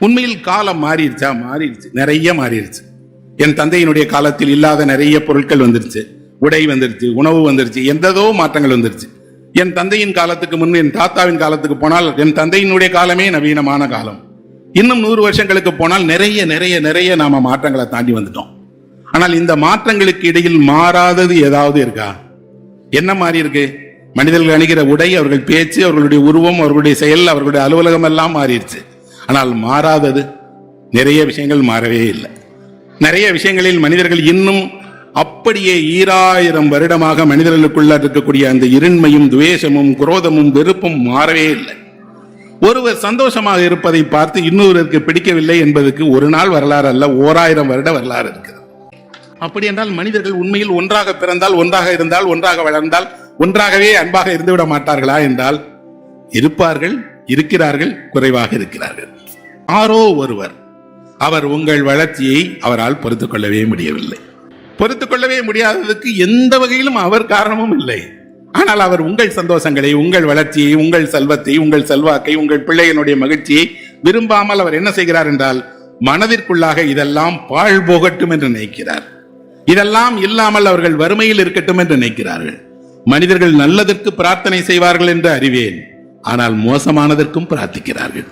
உண்மையில் காலம் மாறிடுச்சா? மாறிடுச்சு. நிறைய மாறிடுச்சு. என் தந்தையினுடைய காலத்தில் இல்லாத நிறைய பொருட்கள் வந்துருச்சு. உடை வந்துருச்சு உணவு வந்துருச்சு எந்ததோ மாற்றங்கள் வந்துருச்சு. என் தந்தையின் காலத்துக்கு முன் என் தாத்தாவின் காலத்துக்கு போனால் என் தந்தையினுடைய காலமே நவீனமான காலம். இன்னும் நூறு வருஷங்களுக்கு போனால் நிறைய நிறைய நிறைய நாம மாற்றங்களை தாண்டி வந்துட்டோம். ஆனால் இந்த மாற்றங்களுக்கு இடையில் மாறாதது ஏதாவது இருக்கா? என்ன மாறி இருக்கு? மனிதர்கள் அணிகிற உடை அவர்கள் பேச்சு அவர்களுடைய உருவம் அவர்களுடைய செயல் அவர்களுடைய அலுவலகம் எல்லாம் மாறிடுச்சு. ஆனால் மாறாதது நிறைய விஷயங்கள் மாறவே இல்லை. நிறைய விஷயங்களில் மனிதர்கள் இன்னும் அப்படியே ஈராயிரம் வருடமாக மனிதர்களுக்குள்ள இருக்கக்கூடிய அந்த இருண்மையும் துவேஷமும் குரோதமும் வெறுப்பும் மாறவே இல்லை. ஒருவர் சந்தோஷமாக இருப்பதை பார்த்து இன்னொருவருக்கு பிடிக்கவில்லை என்பதற்கு ஒரு நாள் வரலாறு அல்ல ஓராயிரம் வருட வரலாறு இருக்குது. அப்படி என்றால் மனிதர்கள் உண்மையில் ஒன்றாக பிறந்தால் ஒன்றாக இருந்தால் ஒன்றாக வளர்ந்தால் ஒன்றாகவே அன்பாக இருந்துவிட மாட்டார்களா என்றால் இருப்பார்கள் இருக்கிறார்கள் குறைவாக இருக்கிறார்கள். ஆரோ ஒருவர் அவர் உங்கள் வளர்ச்சியை அவரால் பொறுத்துக் கொள்ளவே முடியவில்லை. பொறுத்துக் கொள்ளவே முடியாததுக்கு எந்த வகையிலும் அவர் காரணமும் இல்லை. ஆனால் அவர் உங்கள் சந்தோஷங்களை உங்கள் வளர்ச்சியை உங்கள் செல்வத்தை உங்கள் செல்வாக்கை உங்கள் பிள்ளையினுடைய மகிழ்ச்சியை விரும்பாமல் அவர் என்ன செய்கிறார் என்றால் மனதிற்குள்ளாக இதெல்லாம் பாழ் போகட்டும் என்று நினைக்கிறார். இதெல்லாம் இல்லாமல் அவர்கள் வறுமையில் இருக்கட்டும் என்று நினைக்கிறார்கள். மனிதர்கள் நல்லதற்கு பிரார்த்தனை செய்வார்கள் என்று அறிவேன். ஆனால் மோசமானதற்கும் பிரார்த்திக்கிறார்கள்.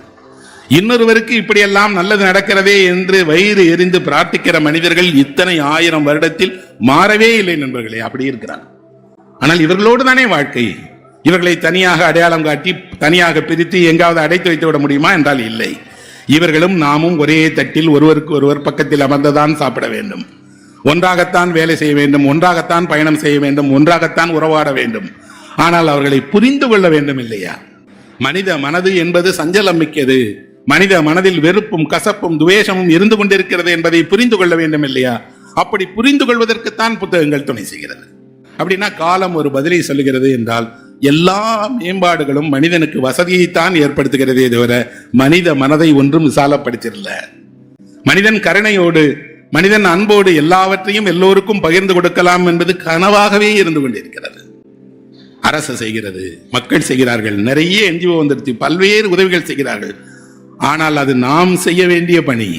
இன்னொருவருக்கு இப்படியெல்லாம் நல்லது நடக்கிறதே என்று வயிறு எரிந்து பிரார்த்திக்கிற மனிதர்கள் இத்தனை ஆயிரம் வருடத்தில் மாறவே இல்லை நண்பர்களே அப்படி இருக்கிறார் ஆனால் இவர்களோடு தானே வாழ்க்கை? இவர்களை தனியாக அடையாளம் காட்டி தனியாக பிரித்து எங்காவது அடைத்து வைத்து விட முடியுமா என்றால் இல்லை. இவர்களும் நாமும் ஒரே தட்டில் ஒருவருக்கு ஒருவர் பக்கத்தில் அமர்ந்துதான் சாப்பிட வேண்டும். ஒன்றாகத்தான் வேலை செய்ய வேண்டும் ஒன்றாகத்தான் பயணம் செய்ய வேண்டும் ஒன்றாகத்தான் உறவாட வேண்டும். ஆனால் அவர்களை புரிந்து கொள்ள வேண்டும் இல்லையா? மனித மனது என்பது சஞ்சலம் மிக்கது. மனித மனதில் வெறுப்பும் கசப்பும் துவேஷமும் இருந்து கொண்டிருக்கிறது என்பதை புரிந்து கொள்ள வேண்டும் இல்லையா? அப்படி புரிந்து கொள்வதற்குத்தான் புத்தகங்கள் துணை செய்கிறது. அப்படின்னா காலம் ஒரு பதிலை சொல்லுகிறது என்றால் எல்லா மேம்பாடுகளும் மனிதனுக்கு வசதியைத்தான் ஏற்படுத்துகிறதே தவிர மனித மனதை ஒன்றும் விசாலப்படுத்திடல. மனிதன் கருணையோடு மனிதன் அன்போடு எல்லாவற்றையும் எல்லோருக்கும் பகிர்ந்து கொடுக்கலாம் என்பது கனவாகவே இருந்து கொண்டிருக்கிறது. அரசு செய்கிறது மக்கள் செய்கிறார்கள் நிறைய என்ஜிஓ வந்துருச்சு பல்வேறு உதவிகள் செய்கிறார்கள். ஆனால் அது நாம் செய்ய வேண்டிய பணி.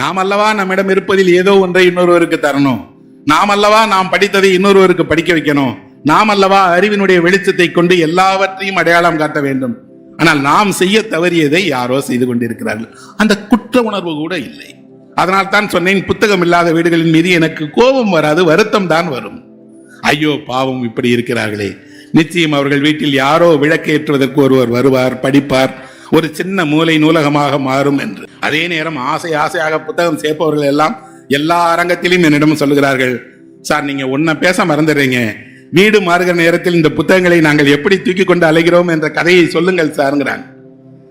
நாம் அல்லவா நம்மிடம் இருப்பதில் ஏதோ ஒன்றை இன்னொருவருக்கு தரணும். நாம் அல்லவா நாம் படித்ததை இன்னொருவருக்கு படிக்க வைக்கணும். நாம் அல்லவா அறிவினுடைய வெளிச்சத்தை கொண்டு எல்லாவற்றையும் அடையாளம் காட்ட வேண்டும். ஆனால் நாம் செய்ய தவறியதை யாரோ செய்து கொண்டிருக்கிறார்கள். அந்த குற்ற உணர்வு கூட இல்லை. அதனால் தான் சொன்னேன் புத்தகம் இல்லாத வீடுகளின் மீது எனக்கு கோபம் வராது வருத்தம் தான் வரும். ஐயோ பாவம் இப்படி இருக்கிறார்களே. நிச்சயம் அவர்கள் வீட்டில் யாரோ விளக்கேற்றுவதற்கு ஒருவர் வருவார் படிப்பார் ஒரு சின்ன மூலை நூலகமாக மாறும் என்று. அதே நேரம் ஆசை ஆசையாக புத்தகம் சேர்ப்பவர்கள் எல்லாம் எல்லா அரங்கத்திலும் என்னிடம் சொல்லுகிறார்கள் சார் நீங்க ஒன்ன பேச மறந்துடுறீங்க. வீடு மாறுகிற நேரத்தில் இந்த புத்தகங்களை நாங்கள் எப்படி தூக்கி கொண்டு அலைகிறோம் என்ற கதையை சொல்லுங்கள் சாருங்கிறாங்க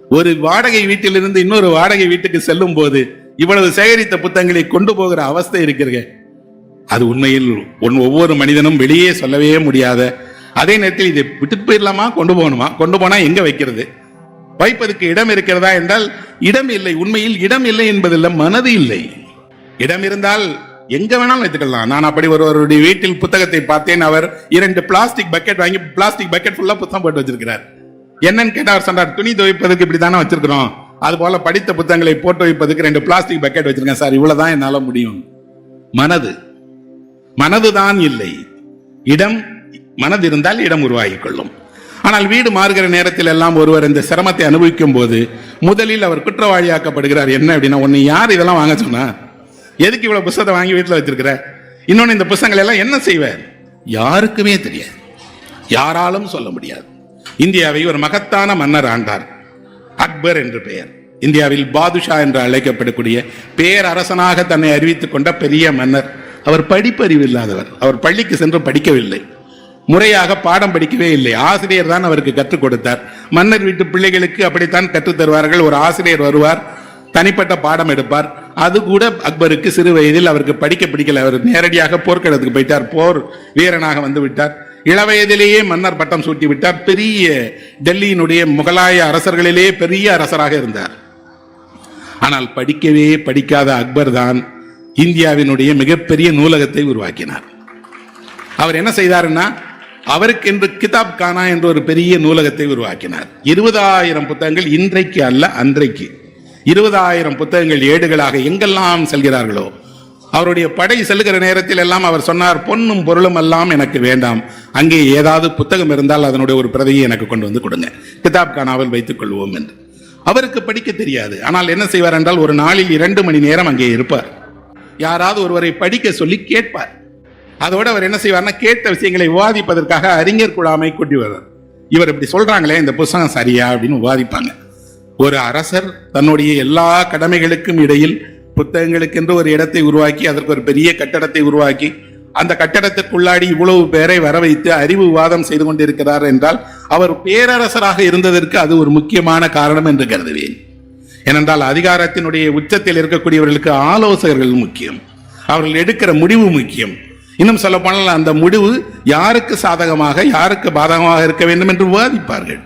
ஒரு வாடகை வீட்டிலிருந்து இன்னொரு வாடகை வீட்டுக்கு செல்லும் போது இவ்வளவு சேகரித்த புத்தகங்களை கொண்டு போகிற அவஸ்தை இருக்கிறது. அது உண்மையில் ஒன் ஒவ்வொரு மனிதனும் வெளியே சொல்லவே முடியாத அதே நேரத்தில் இதை விட்டு போயிடலாமா? கொண்டு போகணுமா? கொண்டு போனா எங்க வைக்கிறது? வைப்பதற்கு இடம் இருக்கிறதா என்றால் இடம் இல்லை உண்மையில் இடம் இல்லை என்பதில்லை மனது இல்லை. இடம் இருந்தால் எங்க வேணாலும் வைத்துக்கலாம் நான் அப்படி ஒருவருடைய வீட்டில் புத்தகத்தை பார்த்தேன். அவர் இரண்டு பிளாஸ்டிக் பக்கெட் வாங்கி பிளாஸ்டிக் பக்கெட் ஃபுல்லா புத்தகம் போட்டு வச்சிருக்கிறார். என்னன்னு கேட்டால் அவர் சொன்னார் துணி துவைப்பதற்கு இப்படி தானே வச்சிருக்கிறோம். அது போல படித்த புத்தகங்களை போட்டு வைப்பதற்கு ரெண்டு பிளாஸ்டிக் பக்கெட் வச்சிருக்கேன். சார் இவ்வளவுதான் என்னால முடியும். மனது. மனதுதான் இல்லை. இடம் மனது இருந்தால் இடம் உருவாகிக் கொள்ளும் ஆனால் வீடு மாறுகிற நேரத்தில் எல்லாம் ஒருவர் இந்த சிரமத்தை அனுபவிக்கும் போது முதலில் அவர் குற்றவாளியாக்கப்படுகிறார். என்ன அப்படின்னா ஒன்னு யார் இதெல்லாம் வாங்க சொன்னா? எதுக்கு இவ்வளவு புத்தகத்தை வாங்கி வீட்டில் வச்சிருக்கிற? இன்னொன்னு இந்த புத்தகங்கள் எல்லாம் என்ன செய்வார் யாருக்குமே தெரியாது. யாராலும் சொல்ல முடியாது. இந்தியாவை ஒரு மகத்தான மன்னர் ஆண்டார். அக்பர் என்று பெயர். இந்தியாவில் பாதுஷா என்று அழைக்கப்படக்கூடிய பேரரசனாக தன்னை அறிவித்துக் கொண்ட பெரிய மன்னர். அவர் படிப்பறிவு இல்லாதவர். அவர் பள்ளிக்கு சென்று படிக்கவில்லை. முறையாக பாடம் படிக்கவே இல்லை. ஆசிரியர் தான் அவருக்கு கற்றுக் கொடுத்தார். மன்னர் வீட்டு பிள்ளைகளுக்கு அப்படித்தான் கற்றுத் தருவார்கள். ஒரு ஆசிரியர் வருவார் தனிப்பட்ட பாடம் எடுப்பார். அது கூட அக்பருக்கு சிறு வயதில் அவருக்கு படிக்க பிடிக்கல. அவர் நேரடியாக போர்க்களத்துக்கு போயிட்டார். போர் வீரனாக வந்து விட்டார். இளவயதிலேயே மன்னர் பட்டம் சூட்டி விட்டார். பெரிய டெல்லியினுடைய முகலாய அரசர்களிலே பெரிய அரசராக இருந்தார். ஆனால் படிக்கவே படிக்காத அக்பர் தான் இந்தியாவினுடைய மிகப்பெரிய நூலகத்தை உருவாக்கினார். அவர் என்ன செய்தாருன்னா அவருக்கு என்று கிதாப் கானா என்ற ஒரு பெரிய நூலகத்தை உருவாக்கினார். இருபதாயிரம் புத்தகங்கள் இன்றைக்கு அல்ல அன்றைக்கு. இருபதாயிரம் புத்தகங்கள் ஏடுகளாக எங்கெல்லாம் செல்கிறார்களோ அவருடைய படை செல்கிற நேரத்தில் எல்லாம் அவர் சொன்னார் பொன்னும் பொருளும் எல்லாம் எனக்கு வேண்டாம். அங்கே ஏதாவது புத்தகம் இருந்தால் அதனுடைய ஒரு பிரதியை எனக்கு கொண்டு வந்து கொடுங்க. கிதாப் கானாவில் வைத்துக் கொள்வோம் என்று. அவருக்கு படிக்க தெரியாது. ஆனால் என்ன செய்வார் என்றால் ஒரு நாளில் இரண்டு மணி நேரம் அங்கே இருப்பார். யாராவது ஒருவரை படிக்க சொல்லி கேட்பார். அதோடு அவர் என்ன செய்வார்னா கேட்ட விஷயங்களை விவாதிப்பதற்காக அறிஞர் குழாமை கூட்டி வருவார் இவர் இப்படி சொல்றாங்களே இந்த புஸ்தகம் சரியா அப்படின்னு விவாதிப்பாங்க. ஒரு அரசர் தன்னுடைய எல்லா கடமைகளுக்கும் இடையில் புத்தகங்களுக்கென்று ஒரு இடத்தை உருவாக்கி அதற்கு ஒரு பெரிய கட்டடத்தை உருவாக்கி அந்த கட்டடத்திற்குள்ளாடி இவ்வளவு பேரை வர வைத்து அறிவு விவாதம் செய்து கொண்டிருக்கிறார் என்றால் அவர் பேரரசராக இருந்ததற்கு அது ஒரு முக்கியமான காரணம் என்று கருதுவேன். ஏனென்றால் அதிகாரத்தினுடைய உச்சத்தில் இருக்கக்கூடியவர்களுக்கு ஆலோசகர்கள் முக்கியம். அவர்கள் எடுக்கிற முடிவு முக்கியம். இன்னும் சொல்ல போனால் அந்த முடிவு யாருக்கு சாதகமாக யாருக்கு பாதகமாக இருக்க வேண்டும் என்று விவாதிப்பார்கள்.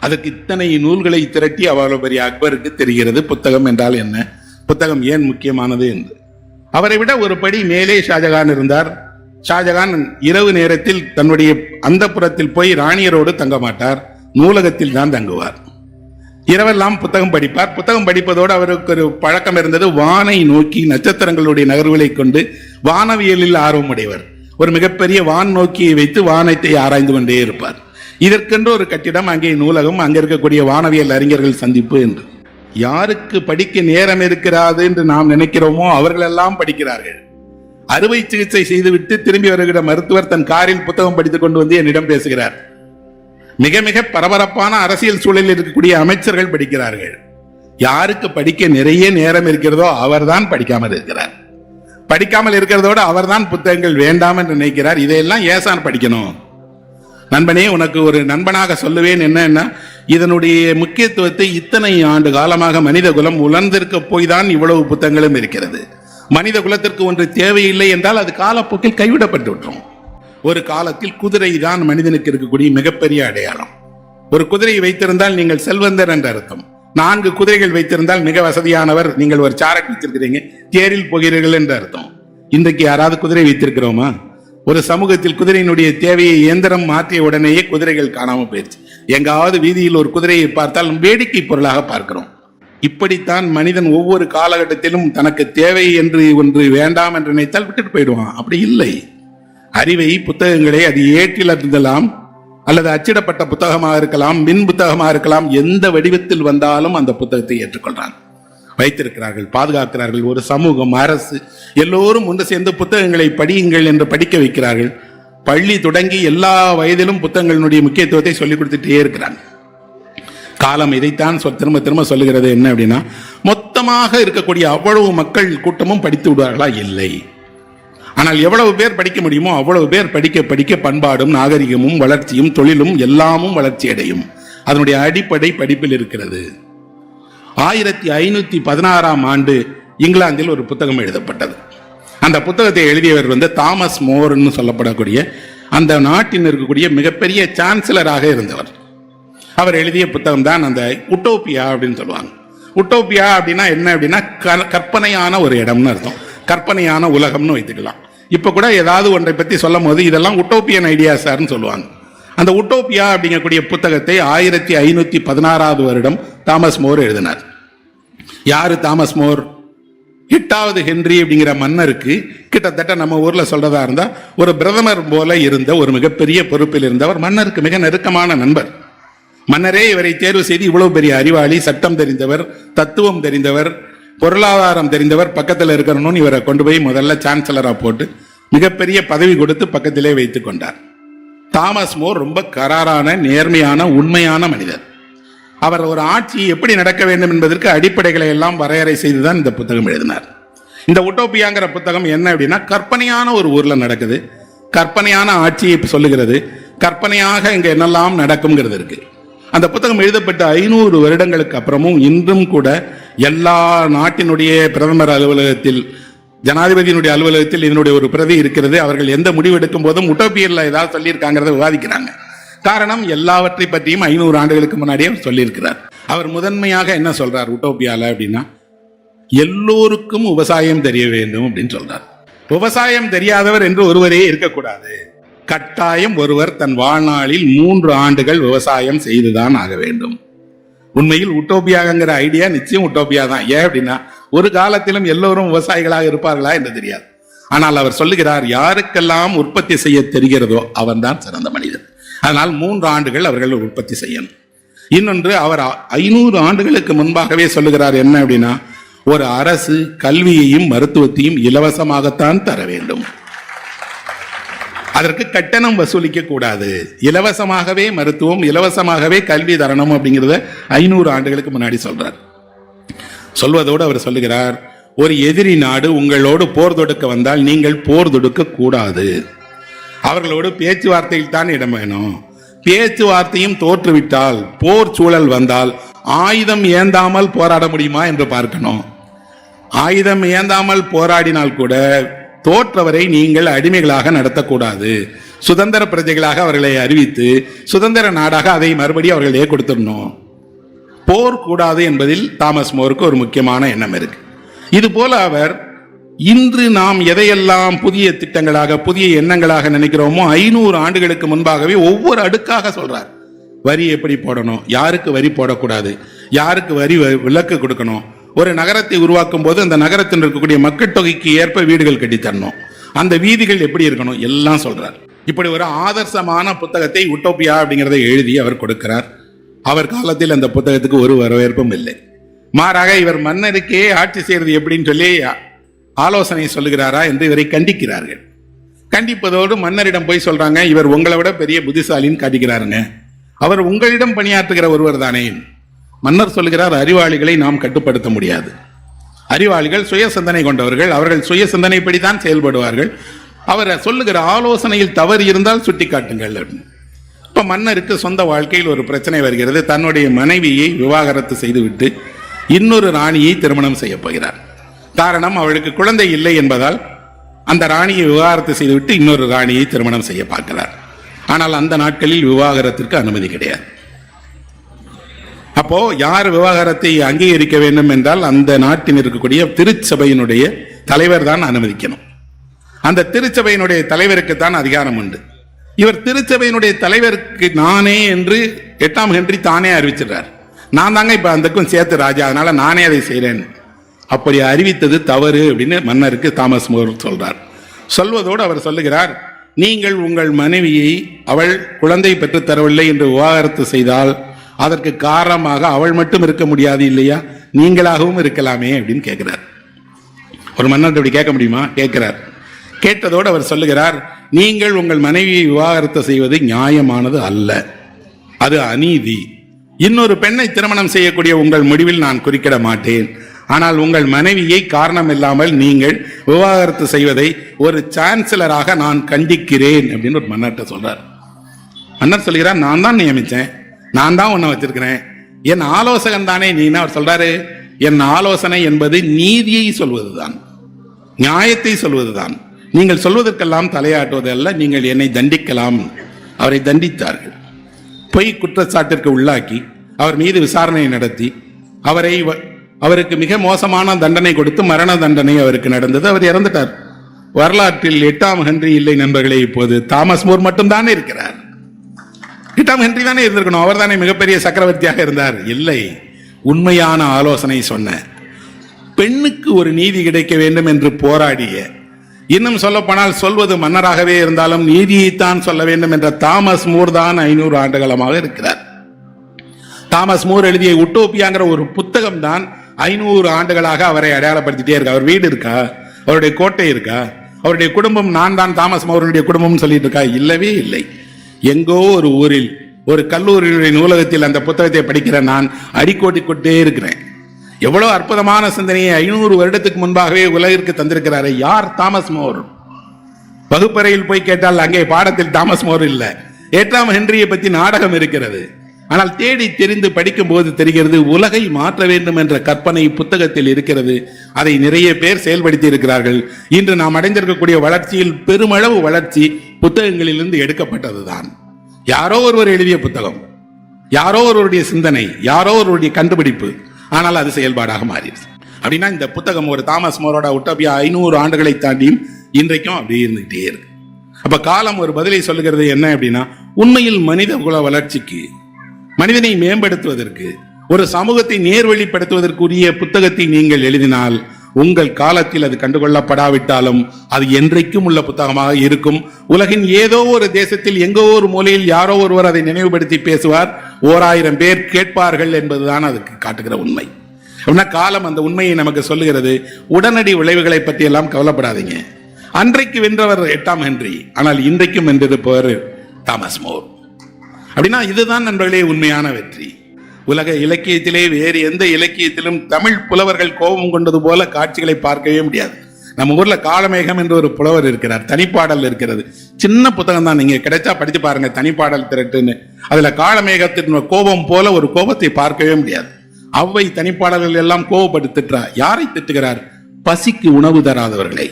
அதற்கு இத்தனை நூல்களை திரட்டி அவ்வளவு பெரிய அக்பருக்கு தெரிகிறது. புத்தகம் என்றால் என்ன? புத்தகம் ஏன் முக்கியமானது என்று. அவரை விட ஒரு படி மேலே ஷாஜகான் இருந்தார். ஷாஜகான் இரவு நேரத்தில் தன்னுடைய அந்த போய் ராணியரோடு தங்க மாட்டார். நூலகத்தில் தான் தங்குவார். இரவெல்லாம் புத்தகம் படிப்பார். புத்தகம் படிப்பதோடு அவருக்கு ஒரு பழக்கம் இருந்தது. வானை நோக்கி நட்சத்திரங்களுடைய நகர்வுகளை கொண்டு வானவியலில் ஆர்வம் உடையவர் ஒரு மிகப்பெரிய வான் நோக்கியை வைத்து வானத்தை ஆராய்ந்து கொண்டே இருப்பார். இதற்கென்று ஒரு கட்டிடம் அங்கே நூலகம் அங்கே இருக்கக்கூடிய வானவியல் அறிஞர்கள் சந்திப்பு என்று. யாருக்கு படிக்க நேரம் இருக்கிறாது என்று நாம் நினைக்கிறோமோ அவர்களெல்லாம் படிக்கிறார்கள். அறுவை சிகிச்சை செய்துவிட்டு திரும்பி வருகிற மருத்துவர் தன் காரில் புத்தகம் படித்துக் கொண்டு வந்து என்னிடம் பேசுகிறார். மிக மிக பரபரப்பான அரசியல் சூழலில் இருக்கக்கூடிய அமைச்சர்கள் படிக்கிறார்கள். யாருக்கு படிக்க நிறைய நேரம் இருக்கிறதோ அவர்தான் படிக்காமல் இருக்கிறார். படிக்காமல் இருக்கிறதோடு அவர்தான் புத்தகங்கள் வேண்டாம் என்று நினைக்கிறார். இதையெல்லாம் ஏசான் படிக்கணும். நண்பனே உனக்கு ஒரு நண்பனாக சொல்லுவேன். என்னன்னா இதனுடைய முக்கியத்துவத்தை இத்தனை ஆண்டு காலமாக மனித குலம் உணர்ந்திருக்க போய் தான் இவ்வளவு புத்தகங்களும் இருக்கிறது. மனித குலத்திற்கு ஒன்று தேவையில்லை என்றால் அது காலப்போக்கில் கைவிடப்பட்டு விட்டுரும். ஒரு காலத்தில் குதிரை தான் மனிதனுக்கு இருக்கக்கூடிய மிகப்பெரிய அடையாளம். ஒரு குதிரையை வைத்திருந்தால் நீங்கள் செல்வந்தர் என்ற அர்த்தம். நான்கு குதிரைகள் வைத்திருந்தால் மிக வசதியானவர் நீங்கள் ஒரு சாரட் வைத்திருக்கிறீங்க தேரில் போகிறீர்கள் என்ற அர்த்தம். இன்றைக்கு யாராவது குதிரை வைத்திருக்கிறோமா? ஒரு சமூகத்தில் குதிரையினுடைய தேவையை இயந்திரம் மாற்றிய உடனேயே குதிரைகள் காணாமல் போயிடுச்சு எங்காவது வீதியில் ஒரு குதிரையை பார்த்தால் வேடிக்கை பொருளாக பார்க்கிறோம். இப்படித்தான் மனிதன் ஒவ்வொரு காலகட்டத்திலும் தனக்கு தேவை என்று ஒன்று வேண்டாம் என்று நினைத்தால் விட்டுட்டு போயிடுவான். அப்படி இல்லை. அறிவை புத்தகங்களை அது ஏற்றில் இருந்தலாம் அல்லது அச்சிடப்பட்ட புத்தகமாக இருக்கலாம் மின் புத்தகமாக இருக்கலாம் எந்த வடிவத்தில் வந்தாலும் அந்த புத்தகத்தை ஏற்றுக்கொள்றாங்க வைத்திருக்கிறார்கள் பாதுகாக்கிறார்கள் ஒரு சமூகம் அரசு எல்லோரும் ஒன்று சேர்ந்து புத்தகங்களை படியுங்கள் என்று படிக்க வைக்கிறார்கள். பள்ளி தொடங்கி எல்லா வயதிலும் புத்தகங்களினுடைய முக்கியத்துவத்தை சொல்லிக் கொடுத்துட்டே இருக்கிறாங்க காலம் இதைத்தான் திரும்ப திரும்ப சொல்லுகிறது. என்ன அப்படின்னா மொத்தமாக இருக்கக்கூடிய அவ்வளவு மக்கள் கூட்டமும் படித்து விடுவார்களா? இல்லை. ஆனால் எவ்வளவு பேர் படிக்க முடியுமோ அவ்வளவு பேர் படிக்க படிக்க பண்பாடும் நாகரிகமும் வளர்ச்சியும் தொழிலும் எல்லாமும் வளர்ச்சி அடையும். அதனுடைய அடிப்படை படிப்பில் இருக்கிறது. ஆயிரத்தி ஐநூத்தி பதினாறாம் ஆண்டு இங்கிலாந்தில் ஒரு புத்தகம் எழுதப்பட்டது. அந்த புத்தகத்தை எழுதியவர் வந்து தாமஸ் மோர்னு சொல்லப்படக்கூடிய அந்த நாட்டின் இருக்கக்கூடிய மிகப்பெரிய சான்சலராக இருந்தவர். அவர் எழுதிய புத்தகம் தான் அந்த உட்டோப்பியா அப்படின்னு சொல்லுவாங்க. உட்டோப்பியா அப்படின்னா என்ன அப்படின்னா கற்பனையான ஒரு இடம்னு அர்த்தம். கற்பனையான உலகம்னு வைத்துக்கலாம். இப்போ கூட ஏதாவது ஒன்றை பற்றி சொல்லும் போது இதெல்லாம் உட்டோப்பியன் ஐடியா சார்னு சொல்லுவாங்க. அந்த உட்டோப்பியா அப்படிங்கக்கூடிய புத்தகத்தை ஆயிரத்தி ஐநூத்தி பதினாறாவது வருடம் தாமஸ் மோர் எழுதினார். யாரு தாமஸ் மோர்? எட்டாவது ஹென்றி அப்படிங்கிற மன்னருக்கு கிட்டத்தட்ட நம்ம ஊர்ல சொல்றதா இருந்தா ஒரு பிரதமர் போல இருந்த ஒரு மிகப்பெரிய பொறுப்பில் இருந்தவர் மன்னருக்கு மிக நெருக்கமான நண்பர். மன்னரே இவரை தேர்வு செய்து இவ்வளவு பெரிய அறிவாளி சட்டம் தெரிந்தவர் தத்துவம் தெரிந்தவர் பொருளாதாரம் தெரிந்தவர் பக்கத்தில் இருக்கணும்னு இவரை கொண்டு போய் முதல்ல சான்சலராக போட்டு மிகப்பெரிய பதவி கொடுத்து பக்கத்திலே வைத்து கொண்டார். தாமஸ் மோர் ரொம்ப கராரான நேர்மையான உண்மையான மனிதர். அவர் ஒரு ஆட்சி எப்படி நடக்க வேண்டும் என்பதற்கு அடிப்படைகளை எல்லாம் வரையறை செய்துதான் இந்த புத்தகம் எழுதினார். இந்த உட்டோப்பியாங்கிற புத்தகம் என்ன அப்படின்னா கற்பனையான ஒரு ஊரில் நடக்குது. கற்பனையான ஆட்சியை சொல்லுகிறது. கற்பனையாக இங்கே என்னெல்லாம் நடக்குங்கிறது இருக்குது அந்த புத்தகம் எழுதப்பட்ட ஐநூறு வருடங்களுக்கு அப்புறமும் இன்றும் கூட எல்லா நாட்டினுடைய பிரதமர் அலுவலகத்தில் ஜனாதிபதியினுடைய அலுவலகத்தில் இதனுடைய ஒரு பிரதி இருக்கிறது. அவர்கள் எந்த முடிவு எடுக்கும் போதும் உட்டோப்பியர்ல ஏதாவது சொல்லியிருக்காங்கிறத விவாதிக்கிறாங்க. காரணம் எல்லாவற்றை பற்றியும் ஐநூறு ஆண்டுகளுக்கு முன்னாடியே அவர் சொல்லியிருக்கிறார். அவர் முதன்மையாக என்ன சொல்றார் உட்டோப்பியால அப்படின்னா எல்லோருக்கும் விவசாயம் தெரிய வேண்டும் அப்படின்னு சொல்றார். விவசாயம் தெரியாதவர் என்று ஒருவரே இருக்கக்கூடாது. கட்டாயம் ஒருவர் தன் வாழ்நாளில் மூன்று ஆண்டுகள் விவசாயம் செய்துதான் ஆக வேண்டும். உண்மையில் உட்டோப்பியாங்கிற ஐடியா நிச்சயம் உட்டோப்பியா தான் ஏன் அப்படின்னா ஒரு காலத்திலும் எல்லோரும் விவசாயிகளாக இருப்பார்களா என்று தெரியாது. ஆனால் அவர் சொல்லுகிறார் யாருக்கெல்லாம் உற்பத்தி செய்ய தெரிகிறதோ அவன்தான் சிறந்த மனிதன். அதனால் மூன்று ஆண்டுகள் அவர்கள் உற்பத்தி செய்யணும். இன்னொன்று அவர் ஐநூறு ஆண்டுகளுக்கு முன்பாகவே சொல்லுகிறார் என்ன அப்படின்னா ஒரு அரசு கல்வியையும் மருத்துவத்தையும் இலவசமாகத்தான் தர வேண்டும். அதற்கு கட்டணம் வசூலிக்க கூடாது. இலவசமாகவே மருத்துவம் இலவசமாகவே கல்வி தரணும் அப்படிங்கிறத ஐநூறு ஆண்டுகளுக்கு முன்னாடி சொல்றார். சொல்வதோடு அவர் சொல்லுகிறார் ஒரு எதிரி நாடு உங்களோடு போர் தொடுக்க வந்தால் நீங்கள் போர் தொடுக்க கூடாது. அவர்களோடு பேச்சுவார்த்தையில் தான் இடம் வேணும். பேச்சுவார்த்தையும் தோற்றுவிட்டால் போர் சூழல் வந்தால் ஆயுதம் ஏந்தாமல் போராட முடியுமா? என்று பார்க்கணும். ஆயுதம் ஏந்தாமல் போராடினால் கூட தோற்றவரை நீங்கள் அடிமைகளாக நடத்தக்கூடாது. சுதந்திர பிரஜைகளாக அவர்களை அறிவித்து சுதந்திர நாடாக அதை மறுபடியும் அவர்களே கொடுத்துடணும். போர் கூடாது என்பதில் தாமஸ் மோருக்கு ஒரு முக்கியமான எண்ணம் இருக்கு. இது போல அவர் இன்று நாம் எதையெல்லாம் புதிய திட்டங்களாக புதிய எண்ணங்களாக நினைக்கிறோமோ ஐநூறு ஆண்டுகளுக்கு முன்பாகவே ஒவ்வொரு அடுக்காக சொல்றார். வரி எப்படி போடணும்? யாருக்கு வரி போடக்கூடாது? யாருக்கு வரி விலக்கு கொடுக்கணும்? ஒரு நகரத்தை உருவாக்கும் போது அந்த நகரத்தில் இருக்கக்கூடிய மக்கள் தொகைக்கு ஏற்ப வீடுகள் கட்டித்தரணும். அந்த வீதிகள் எப்படி இருக்கணும்? எல்லாம் சொல்றார். இப்படி ஒரு ஆதர்சமான புத்தகத்தை உட்டோப்பியா அப்படிங்கிறதை எழுதி அவர் கொடுக்கிறார். அவர் காலத்தில் அந்த புத்தகத்துக்கு ஒரு வரவேற்பும் இல்லை. மாறாக இவர் மன்னருக்கே ஆட்சி செய்யறது எப்படின்னு சொல்லி ஆலோசனை சொல்லுகிறாரா என்று இவரை கண்டிக்கிறார்கள். கண்டிப்பதோடு மன்னரிடம் போய் சொல்றாங்க இவர் உங்களை விட பெரிய புத்திசாலின்னு காட்டிக்கிறாருங்க. அவர் உங்களிடம் பணியாற்றுகிற ஒருவர் தானே மன்னர் சொல்லுகிறார் அறிவாளிகளை நாம் கட்டுப்படுத்த முடியாது. அறிவாளிகள் சுய சிந்தனை கொண்டவர்கள் அவர்கள் சுய சிந்தனைப்படி தான் செயல்படுவார்கள். அவர் சொல்லுகிற ஆலோசனையில் தவறு இருந்தால் சுட்டிக்காட்டுங்கள். அப்படின்னு. இப்போ மன்னருக்கு சொந்த வாழ்க்கையில் ஒரு பிரச்சனை வருகிறது. தன்னுடைய மனைவியை விவாகரத்து செய்துவிட்டு இன்னொரு ராணியை திருமணம் செய்ய போகிறார். காரணம் அவளுக்கு குழந்தை இல்லை என்பதால் அந்த ராணியை விவாகரத்து செய்துவிட்டு இன்னொரு ராணியை திருமணம் செய்ய பார்க்கிறார். ஆனால் அந்த நாட்களில் விவாகரத்திற்கு அனுமதி கிடையாது. அப்போ யார் விவாகரத்தை அங்கீகரிக்க வேண்டும் என்றால் அந்த நாட்டில் இருக்கக்கூடிய திருச்சபையினுடைய தலைவர் தான் அனுமதிக்கணும். அந்த திருச்சபையினுடைய தலைவருக்கு தான் அதிகாரம் உண்டு. இவர் திருச்சபையினுடைய தலைவருக்கு நானே என்று எட்டாம் ஹென்றி தானே அறிவிச்சிடுறார். நான் தாங்க இப்ப அந்தக்கும் சேர்த்து ராஜா அதனால நானே அதை செய்கிறேன் அப்படி அறிவித்தது தவறு அப்படின்னு மன்னருக்கு தாமஸ் மோர் சொல்றார். சொல்வதோடு அவர் சொல்லுகிறார் நீங்கள் உங்கள் மனைவியை அவள் குழந்தை பெற்றுத்தரவில்லை என்று விவாகரத்து செய்தால் அதற்கு காரணமாக அவள் மட்டும் இருக்க முடியாது இல்லையா? நீங்களாகவும் இருக்கலாமே அப்படின்னு கேட்கிறார் ஒரு மன்னர் இப்படி கேட்க முடியுமா? கேட்கிறார் கேட்டதோடு அவர் சொல்லுகிறார் நீங்கள் உங்கள் மனைவியை விவாகரத்து செய்வது நியாயமானது அல்ல. அது அநீதி. இன்னொரு பெண்ணை திருமணம் செய்யக்கூடிய உங்கள் முடிவில் நான் குறிக்கிட மாட்டேன். ஆனால் உங்கள் மனைவியை காரணம் இல்லாமல் நீங்கள் விவாகரத்து செய்வதை ஒரு சான்சலராக நான் கண்டிக்கிறேன். அப்படின்னு ஒரு மன்னர்கிட்ட சொல்றார். மன்னர் சொல்கிறார் நான் தான் நியமித்தேன். நான் தான் உன்னை வச்சிருக்கிறேன். என் ஆலோசகன் தானே நீன்னு அவர் சொல்றாரு என் ஆலோசனை என்பது நீதியை சொல்வதுதான். நியாயத்தை சொல்வதுதான். நீங்கள் சொல்வதற்கெல்லாம் தலையாட்டுவது அல்ல நீங்கள் என்னை தண்டிக்கலாம். அவரை தண்டித்தார்கள். பொய் குற்றச்சாட்டிற்கு உள்ளாக்கி அவர் மீது விசாரணை நடத்தி அவரை வ- அவருக்கு மிக மோசமான தண்டனை கொடுத்து மரண தண்டனை அவருக்கு நடந்தது அவர் இறந்துட்டார். வரலாற்றில் எட்டாம் ஹென்றி இல்லை நண்பர்களே இப்போது தாமஸ் மூர் மட்டும்தானே இருக்கிறார். எட்டாம் ஹென்றி தானே இருந்திருக்கணும். அவர் தானே மிகப்பெரிய சக்கரவர்த்தியாக இருந்தார். இல்லை. உண்மையான ஆலோசனை சொன்ன. பெண்ணுக்கு ஒரு நீதி கிடைக்க வேண்டும் என்று போராடிய இன்னும் சொல்லப்போனால் சொல்வது மன்னராகவே இருந்தாலும் நீதியைத்தான் சொல்ல வேண்டும் என்ற தாமஸ் மூர் தான் ஐநூறு ஆண்டுகளமாக இருக்கிறார். தாமஸ் மூர் எழுதிய உட்டோப்பியாங்கிற ஒரு புத்தகம் தான் ஐநூறு ஆண்டுகளாக அவரை அடையாளப்படுத்திட்டே இருக்கு. அவர் வீடு இருக்கா? அவருடைய கோட்டை இருக்கா? அவருடைய குடும்பம் நான் தான் தாமஸ் மோரனுடைய குடும்பம்னு சொல்லிட்டு இருக்கா? இல்லவே இல்லை. எங்கோ ஒரு ஊரில் ஒரு கல்லூரியுடைய நூலகத்தில் அந்த புத்தகத்தை படிக்கிற நான் அடிக்கோட்டி கொண்டே இருக்கிறேன். எவ்வளவு அற்புதமான சிந்தனையை ஐநூறு வருடத்துக்கு முன்பாகவே உலகிற்கு தந்திருக்கிறாரு யார் தாமஸ் மோர்? வகுப்பறையில் போய் கேட்டால் அங்கே பாடத்தில் தாமஸ் மோர் இல்லை. எட்டாம் ஹென்ரியை பத்தி நாடகம் இருக்கிறது. ஆனால் தேடி தெரிந்து படிக்கும் போது தெரிகிறது உலகை மாற்ற வேண்டும் என்ற கற்பனை புத்தகத்தில் இருக்கிறது. அதை நிறைய பேர் செயல்படுத்தி இருக்கிறார்கள் இன்று நாம் அடைந்திருக்கக்கூடிய வளர்ச்சியில் பெருமளவு வளர்ச்சி புத்தகங்களிலிருந்து எடுக்கப்பட்டதுதான். யாரோ ஒருவர் எழுதிய புத்தகம் யாரோ ஒருவருடைய சிந்தனை யாரோ ஒருவருடைய கண்டுபிடிப்பு ஆனால் அது செயல்பாடாக மாறிடுச்சு. அப்படின்னா இந்த புத்தகம் ஒரு தாமஸ் மோரோட உட்டோபியா ஐநூறு ஆண்டுகளை தாண்டியும் இன்றைக்கும் அப்படி இருந்துகிட்டே இருக்கு. அப்ப காலம் ஒரு பதிலை சொல்லுகிறது என்ன அப்படின்னா உண்மையில் மனித குல வளர்ச்சிக்கு மனிதனை மேம்படுத்துவதற்கு ஒரு சமூகத்தை நேர்வழிப்படுத்துவதற்குரிய புத்தகத்தை நீங்கள் எழுதினால் உங்கள் காலத்தில் அது கண்டுகொள்ளப்படாவிட்டாலும் அது என்றைக்கும் உள்ள புத்தகமாக இருக்கும். உலகின் ஏதோ ஒரு தேசத்தில் எங்கோ ஒரு மூலையில் யாரோ ஒருவர் அதை நினைவுபடுத்தி பேசுவார். ஓர் ஆயிரம் பேர் கேட்பார்கள் என்பதுதான் அதுக்கு காட்டுகிற உண்மை. அப்படின்னா காலம் அந்த உண்மையை நமக்கு சொல்லுகிறது. உடனடி விளைவுகளை பற்றி எல்லாம் கவலைப்படாதீங்க. அன்றைக்கு வென்றவர் எட்டாம் ஹென்றி ஆனால் இன்றைக்கும் வென்றிருப்பவர் தாமஸ் மோர். அப்படின்னா இதுதான் நண்பர்களே உண்மையான வெற்றி. உலக இலக்கியத்திலே வேறு எந்த இலக்கியத்திலும் தமிழ் புலவர்கள் கோபம் கொண்டது போல காட்சிகளை பார்க்கவே முடியாது. நம்ம ஊர்ல காலமேகம் என்று ஒரு புலவர் இருக்கிறார். தனிப்பாடல் இருக்கிறது. சின்ன புத்தகம் தான். நீங்க கிடைச்சா படித்து பாருங்க. தனிப்பாடல் திரட்டுன்னு. அதுல காலமேகத்தின் கோபம் போல ஒரு கோபத்தை பார்க்கவே முடியாது. அவ்வை தனிப்பாடல்கள் எல்லாம் கோபப்பட்டு யாரை திட்டுகிறார்? பசிக்கு உணவு தராதவர்களை.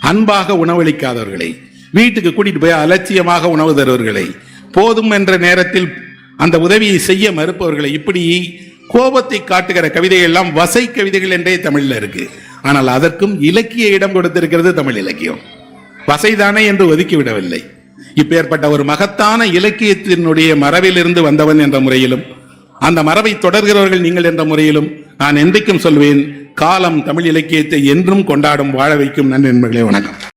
அன்பாக உணவளிக்காதவர்களை. வீட்டுக்கு கூட்டிட்டு போய் அலட்சியமாக உணவு தருவர்களை. போதும் என்ற நேரத்தில் அந்த உதவியை செய்ய மறுப்பவர்களை இப்படி கோபத்தை காட்டுகிற கவிதைகள் எல்லாம் வசை கவிதைகள் என்றே தமிழ்ல இருக்கு. ஆனால் அதற்கும் இலக்கிய இடம் கொடுத்திருக்கிறது தமிழ் இலக்கியம். வசைதானே என்று ஒதுக்கி விடவில்லை. இப்பேற்பட்ட ஒரு மகத்தான இலக்கியத்தினுடைய மரபிலிருந்து வந்தவன் என்ற முறையிலும் அந்த மரபை தொடர்கிறவர்கள் நீங்கள் என்ற முறையிலும் நான் என்றைக்கும் சொல்வேன் காலம் தமிழ் இலக்கியத்தை என்றும் கொண்டாடும் வாழ வைக்கும் நன்றி நண்பர்களே வணக்கம்.